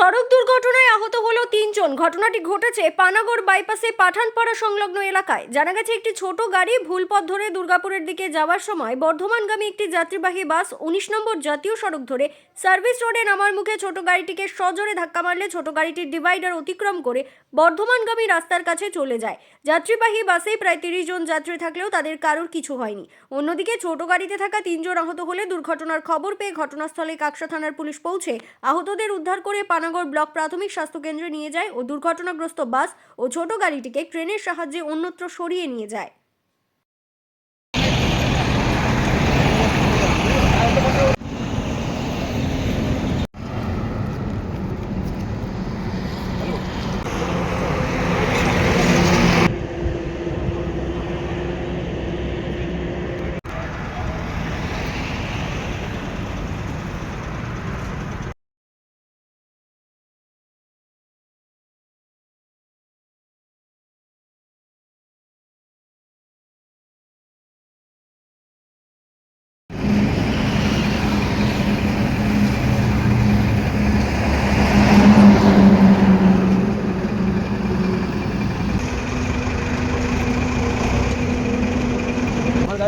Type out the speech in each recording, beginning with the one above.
আহত হলো তিনজন। ঘটনাটি ঘটেছে পানাগড় বাইপাসে পাঠানপাড়া সংলগ্ন এলাকায়। জানা গেছে, একটি ছোট গাড়ি ভুল পথ ধরে দুর্গাপুরের দিকে যাওয়ার সময় বর্ধমানগামী একটি যাত্রীবাহী বাস উনিশ নম্বর জাতীয় সড়ক ধরে সার্ভিস রোডে নামার মুখে ছোট গাড়িটিকে সজোরে ধাক্কা মারলে ছোট গাড়িটির ডিভাইডার অতিক্রম করে বর্ধমানগামী রাস্তার কাছে চলে যায়। যাত্রীবাহী বাসে প্রায় তিরিশ জন যাত্রী থাকলেও তাদের কারোর কিছু হয়নি। অন্যদিকে ছোট গাড়িতে থাকা তিনজন আহত হলে দুর্ঘটনার খবর পেয়ে ঘটনাস্থলে কাকসা থানার পুলিশ পৌঁছে আহতদের উদ্ধার করে পানাগড় ব্লক প্রাথমিক স্বাস্থ্য কেন্দ্রে নিয়ে যায় ও দুর্ঘটনাগ্রস্ত বাস ও ছোট গাড়িটিকে ট্রেনের সাহায্যে অন্যত্র সরিয়ে নিয়ে যায়।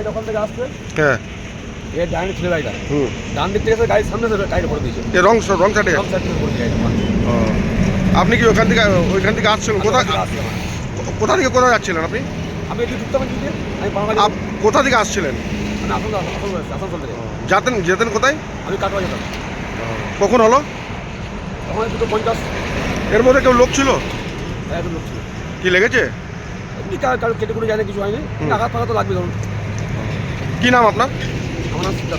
গাড়িটা ওখান থেকে আসছে। হ্যাঁ। এর ডাইনে ছিল গাড়িটা। হুম। ডান দিক থেকে এসে গাড়ির সামনে গাড়িটা পড়ে দিয়েছে। এ রং রং সাইডে? সব সাইড পড়ে দিয়েছে আপনি কি ওখান থেকে ওইখান থেকে আসছিলেন? কোথা। কোথা থেকে কোথায় যাচ্ছিলেন আপনি? আমি এদিকে ঢুকতে পারি আমি কোথা থেকে আসছিলেন? যেতেন যেতেন কোথায়? আমি কাটোয়া যেতাম। কখন হলো? তখন দুটো পঞ্চাশ। এর মধ্যে কেউ লোক ছিল? এক লোক ছিল। কি লেগেছে? কার কারও কেটে করে যায় কিছু হয়নি। আঘাত ফাঘাত তো লাগবে ধরুন। কি নাম আপনার? আমার নাম সিদ্ধা